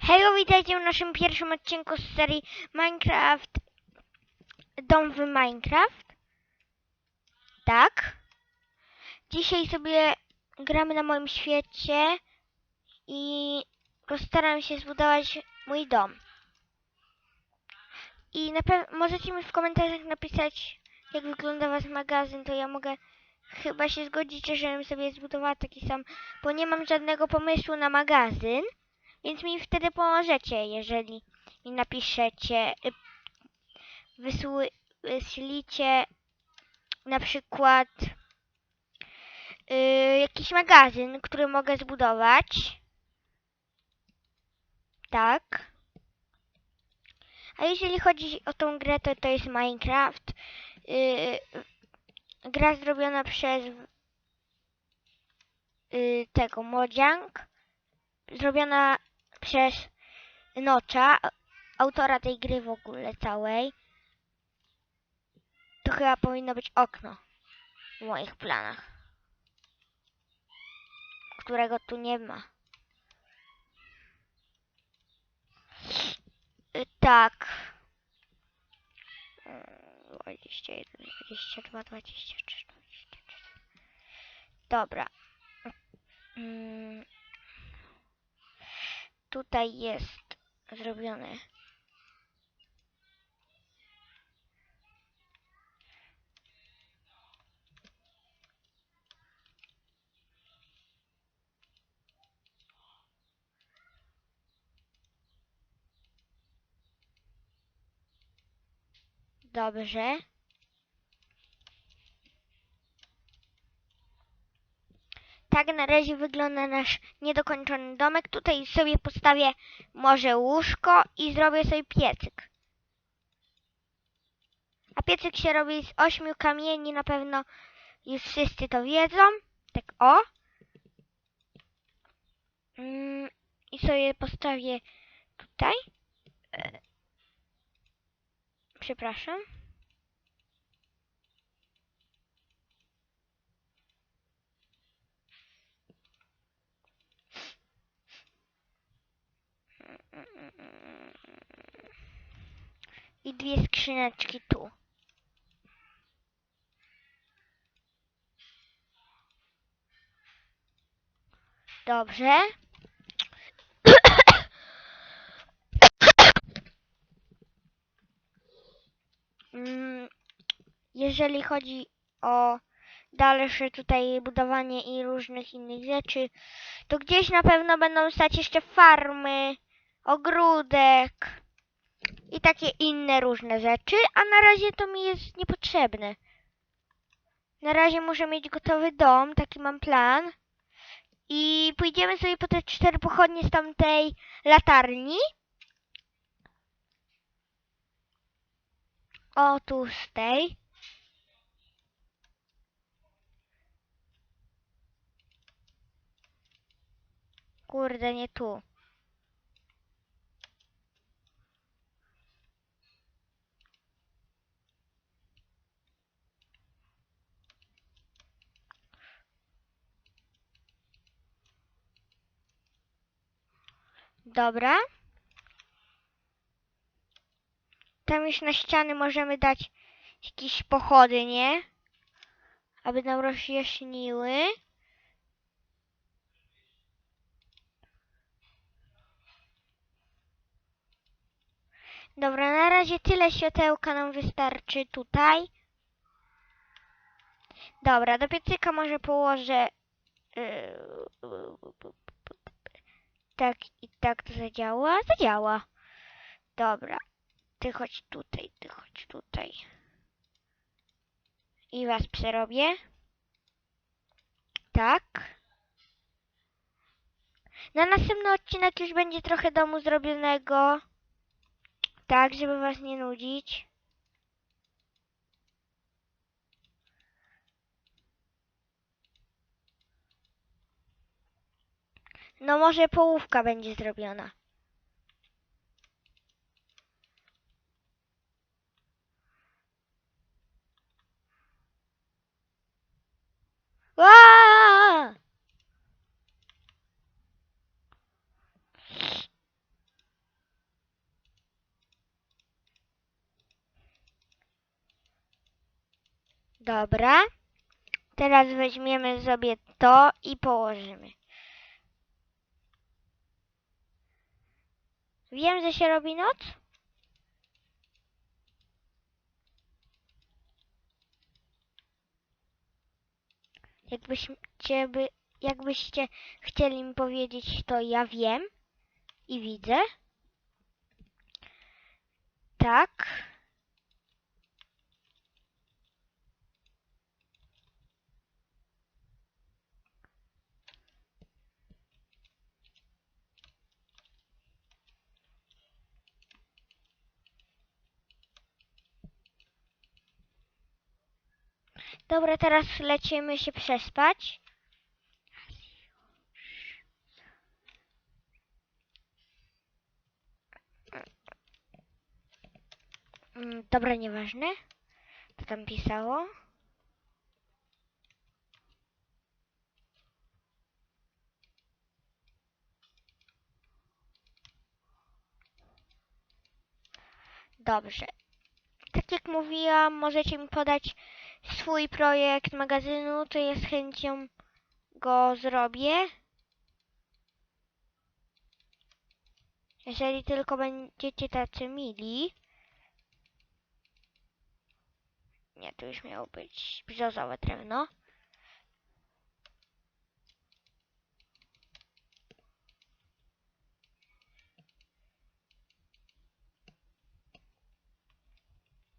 Hejo, witajcie w naszym pierwszym odcinku z serii Minecraft Dom w Minecraft. Tak. Dzisiaj sobie gramy na moim świecie i postaram się zbudować mój dom. I możecie mi w komentarzach napisać, jak wygląda wasz magazyn, to ja mogę chyba się zgodzić, żebym sobie zbudowała taki sam, bo nie mam żadnego pomysłu na magazyn. Więc mi wtedy pomożecie, jeżeli mi napiszecie, y, wysły, wyślicie na przykład y, jakiś magazyn, który mogę zbudować. Tak. A jeżeli chodzi o tą grę, to to jest Minecraft. Y, gra zrobiona przez y, tego Mojang. Zrobiona przez Nocza, autora tej gry w ogóle całej. To chyba powinno być okno w moich planach. Którego tu nie ma. Y, Tak. Mm, 21, 22, 23, 24. Dobra. Mm, Tutaj jest zrobione. Dobrze. Tak na razie wygląda nasz niedokończony domek. Tutaj sobie postawię może łóżko i zrobię sobie piecyk. A piecyk się robi z ośmiu kamieni, na pewno już wszyscy to wiedzą. Tak o. Mm, I sobie postawię tutaj. E, Przepraszam. I dwie skrzyneczki tu. Dobrze. Mm, Jeżeli chodzi o dalsze tutaj budowanie i różnych innych rzeczy, to gdzieś na pewno będą stać jeszcze farmy, ogródek i takie inne różne rzeczy, a na razie to mi jest niepotrzebne. Na razie muszę mieć gotowy dom, taki mam plan. I pójdziemy sobie po te cztery pochodnie z tamtej latarni. O, tu z tej. Kurde, nie tu. Dobra. Tam już na ściany możemy dać jakieś pochody, nie? Aby nam rozjaśniły. Dobra, na razie tyle światełka nam wystarczy tutaj. Dobra, do piecyka może położę yy, tak i tak to zadziała. Zadziała. Dobra. Ty chodź tutaj, ty chodź tutaj. I was przerobię. Tak. Na następny odcinek już będzie trochę domu zrobionego. Tak, żeby was nie nudzić. No może połówka będzie zrobiona. Dobra. Teraz weźmiemy sobie to i położymy. Wiem, że się robi noc. Jakbyście, by, jakbyście chcieli mi powiedzieć, to ja wiem i widzę. Tak. Dobra, teraz lecimy się przespać. Mm, Dobra, nieważne. Co tam pisało? Dobrze. Tak jak mówiłam, możecie mi podać swój projekt magazynu, to ja z chęcią go zrobię. Jeżeli tylko będziecie tacy mili. Nie, to już miało być brzozowe drewno.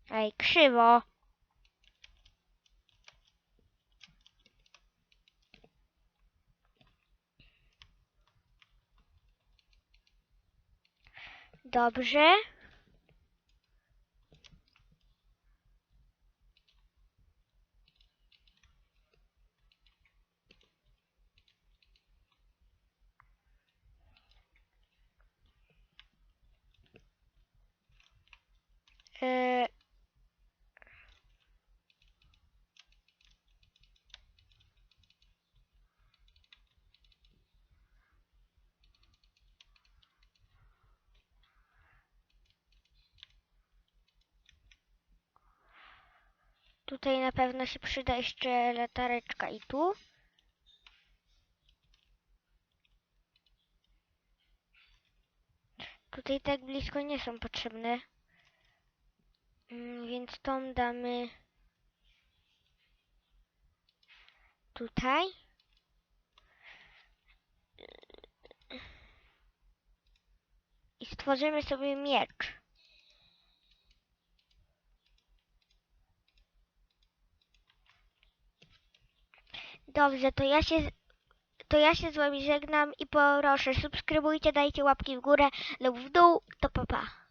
Ej, krzywo. Dobrze. Yy, Tutaj na pewno się przyda jeszcze latareczka i tu. Tutaj tak blisko nie są potrzebne. Mm, Więc tą damy tutaj. I stworzymy sobie miecz. Dobrze, to ja się, to ja się z wami żegnam i proszę subskrybujcie, dajcie łapki w górę lub w dół, to pa pa.